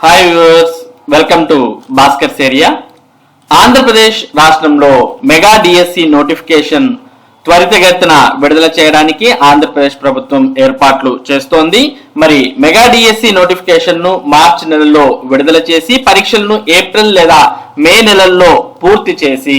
Hi viewers welcome to Bhaskar సేరియా Andhra Pradesh రాష్ట్రంలో mega DSC notification త్వరితగతిన విడుదల చేయడానికి ఆంధ్రప్రదేశ్ ప్రభుత్వం ఏర్పాట్లు చేస్తోంది. మరి మెగా డిఎస్సి నోటిఫికేషన్ను మార్చి నెలలో విడుదల చేసి పరీక్షలను ఏప్రిల్ లేదా మే నెలల్లో పూర్తి చేసి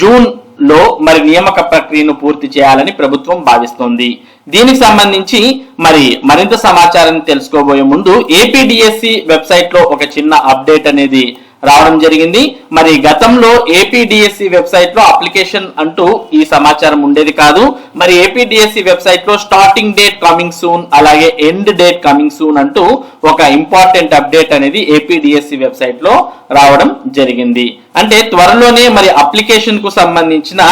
జూన్ లో మరి నియామక ప్రక్రియను పూర్తి చేయాలని ప్రభుత్వం భావిస్తోంది. దీనికి సంబంధించి మరి మరింత సమాచారాన్ని తెలుసుకోబోయే ముందు ఏపీడిఎస్సి వెబ్సైట్లో ఒక చిన్న అప్డేట్ అనేది రావడం జరిగింది. మరి గతంలో ఏపీడిఎస్సి వెబ్సైట్లో అప్లికేషన్ అంటూ ఈ సమాచారం ఉండేది కాదు. మరి ఏపీడిఎస్సి వెబ్సైట్లో స్టార్టింగ్ డేట్ కమింగ్ సూన్ అలాగే ఎండ్ డేట్ కమింగ్ సూన్ అంటూ ఒక ఇంపార్టెంట్ అప్డేట్ అనేది ఏపీడిఎస్సి వెబ్సైట్లో రావడం జరిగింది. అంటే త్వరలోనే మరి అప్లికేషన్కు సంబంధించిన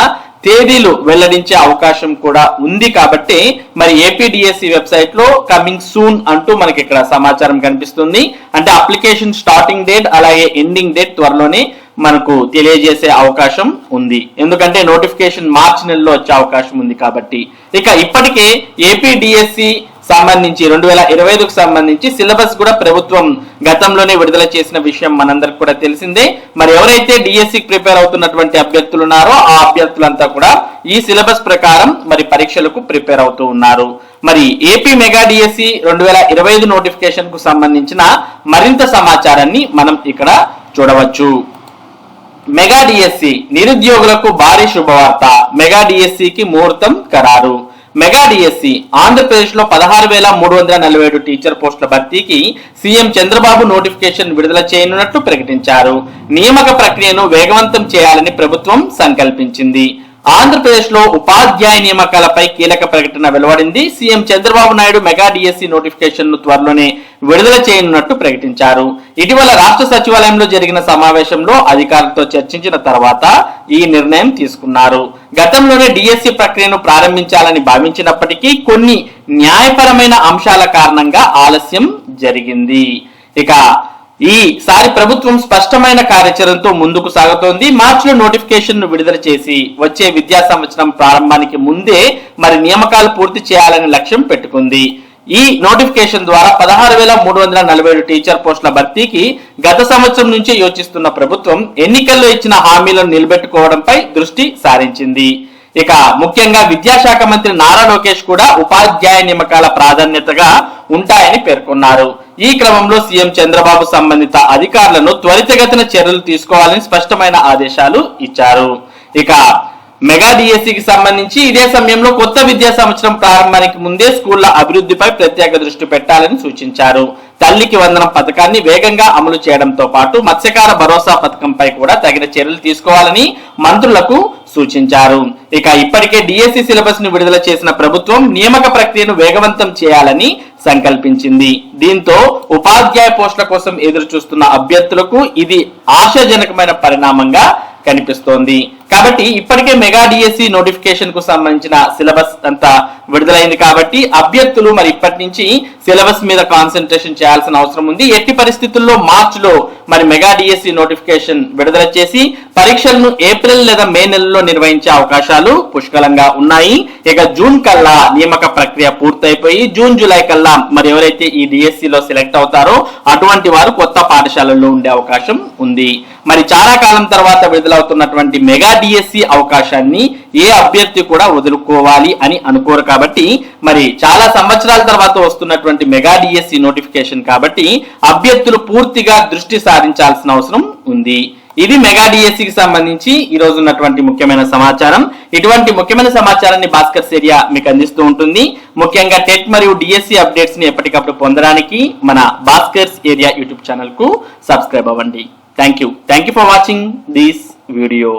తేదీలు వెల్లడించే అవకాశం కూడా ఉంది కాబట్టి మరి ఏపీడిఎస్సి వెబ్సైట్లో కమింగ్ సూన్ అంటూ మనకి ఇక్కడ సమాచారం కనిపిస్తుంది. అంటే అప్లికేషన్ స్టార్టింగ్ డేట్ అలాగే ఎండింగ్ డేట్ త్వరలోనే మనకు తెలియజేసే అవకాశం ఉంది. ఎందుకంటే నోటిఫికేషన్ మార్చి నెలలో వచ్చే అవకాశం ఉంది కాబట్టి. ఇక ఇప్పటికే ఏపీడిఎస్సి సంబంధించి రెండు వేల ఇరవై ఐదుకు సంబంధించి సిలబస్ కూడా ప్రభుత్వం గతంలోనే విడుదల చేసిన విషయం మనందరికి కూడా తెలిసిందే. మరి ఎవరైతే డిఎస్సికి ప్రిపేర్ అవుతున్నటువంటి అభ్యర్థులు ఉన్నారో ఆ అభ్యర్థులంతా కూడా ఈ సిలబస్ ప్రకారం మరి పరీక్షలకు ప్రిపేర్ అవుతూ ఉన్నారు. మరి ఏపీ మెగా డిఎస్సి రెండు వేల ఇరవై ఐదు నోటిఫికేషన్కు సంబంధించిన మరింత సమాచారాన్ని మనం ఇక్కడ చూడవచ్చు. మెగా డిఎస్సి నిరుద్యోగులకు భారీ శుభవార్త. మెగా డిఎస్సికి ముహూర్తం ఖరారు. మెగా డిఎస్సి ఆంధ్రప్రదేశ్లో పదహారు వేల మూడు వందల నలభై ఏడు టీచర్ పోస్టుల భర్తీకి సీఎం చంద్రబాబు నోటిఫికేషన్ విడుదల చేయనున్నట్లు ప్రకటించారు. నియామక ప్రక్రియను వేగవంతం చేయాలని ప్రభుత్వం సంకల్పించింది. ఆంధ్రప్రదేశ్లో ఉపాధ్యాయ నియామకాలపై కీలక ప్రకటన వెలువడింది. CM Chandrababu Naidu mega DSC నోటిఫికేషన్ను త్వరలోనే విడుదల చేయనున్నట్టు ప్రకటించారు. ఇటీవల రాష్ట్ర సచివాలయంలో జరిగిన సమావేశంలో అధికారులతో చర్చించిన తర్వాత ఈ నిర్ణయం తీసుకున్నారు. గతంలోనే డిఎస్సి ప్రక్రియను ప్రారంభించాలని భావించినప్పటికీ కొన్ని న్యాయపరమైన అంశాల కారణంగా ఆలస్యం జరిగింది. ఇక ఈసారి ప్రభుత్వం స్పష్టమైన కార్యాచరణతో ముందుకు సాగుతోంది. మార్చిలో నోటిఫికేషన్ను విడుదల చేసి వచ్చే విద్యా సంవత్సరం ప్రారంభానికి ముందే మరి నియామకాలు పూర్తి చేయాలనే లక్ష్యం పెట్టుకుంది. ఈ నోటిఫికేషన్ ద్వారా పదహారు వేల మూడు వందల నలభై ఏడు టీచర్ పోస్టుల భర్తీకి గత సంవత్సరం నుంచే యోచిస్తున్న ప్రభుత్వం ఎన్నికల్లో ఇచ్చిన హామీలను నిలబెట్టుకోవడంపై దృష్టి సారించింది. ఇక ముఖ్యంగా విద్యాశాఖ మంత్రి నారా లోకేష్ కూడా ఉపాధ్యాయ నియమకాల ప్రాధాన్యతగా ఉంటాయని పేర్కొన్నారు. ఈ క్రమంలో సీఎం చంద్రబాబు సంబంధిత అధికారులను త్వరితగతిన చర్యలు తీసుకోవాలని స్పష్టమైన ఆదేశాలు ఇచ్చారు. ఇక మెగా డిఎస్సికి సంబంధించి ఇదే సమయంలో కొత్త విద్యా సంవత్సరం ప్రారంభానికి ముందే స్కూళ్ళ అభివృద్ధిపై ప్రత్యేక దృష్టి పెట్టాలని సూచించారు. తల్లికి వందనం పథకాన్ని వేగంగా అమలు చేయడంతో పాటు మత్స్యకార భరోసా పథకంపై కూడా తగిన చర్యలు తీసుకోవాలని మంత్రులకు సూచించారు. ఇక ఇప్పటికే డిఎస్సి సిలబస్ను విడుదల చేసిన ప్రభుత్వం నియామక ప్రక్రియను వేగవంతం చేయాలని సంకల్పించింది. దీంతో ఉపాధ్యాయ పోస్టుల కోసం ఎదురు చూస్తున్న అభ్యర్థులకు ఇది ఆశాజనకమైన పరిణామంగా కనిపిస్తోంది. కాబట్టి ఇప్పటికే మెగా డిఎస్సి నోటిఫికేషన్కు సంబంధించిన సిలబస్ అంతా విడుదలైంది కాబట్టి అభ్యర్థులు మరి ఇప్పటి నుంచి సిలబస్ మీద కాన్సన్ట్రేషన్ చేయాల్సిన అవసరం ఉంది. ఎట్టి పరిస్థితుల్లో మార్చ్లో మరి మెగా డిఎస్సి నోటిఫికేషన్ విడుదల చేసి పరీక్షలను ఏప్రిల్ లేదా మే నెలలో నిర్వహించే అవకాశాలు పుష్కలంగా ఉన్నాయి. ఇక జూన్ కల్లా నియామక ప్రక్రియ పూర్తయిపోయి జూన్ జూలై కల్లా మరి ఎవరైతే ఈ డిఎస్సిలో సెలెక్ట్ అవుతారో అటువంటి వారు కొత్త పాఠశాలల్లో ఉండే అవకాశం ఉంది. మరి చాలా కాలం తర్వాత విడుదలవుతున్నటువంటి మెగా డిఎస్సి అవకాశాన్ని ఏ అభ్యర్థి కూడా వదులుకోవాలి అని అనుకోరు కాబట్టి మరి చాలా సంవత్సరాల తర్వాత వస్తున్నటువంటి మెగా డిఎస్సి నోటిఫికేషన్ కాబట్టి అభ్యర్థులు పూర్తిగా దృష్టి సారించాల్సిన అవసరం ఉంది. ఇది మెగా డిఎస్సికి సంబంధించి ఈ రోజు ఉన్నటువంటి ముఖ్యమైన సమాచారం. ఇటువంటి ముఖ్యమైన సమాచారాన్ని భాస్కర్ ఏరియా మీకు అందిస్తూ ఉంటుంది. ముఖ్యంగా టెట్ మరియు డిఎస్సి అప్డేట్స్ని ఎప్పటికప్పుడు పొందడానికి మన భాస్కర్స్ ఏరియా యూట్యూబ్ ఛానల్కు సబ్స్క్రైబ్ అవ్వండి. Thank you thank you for watching this video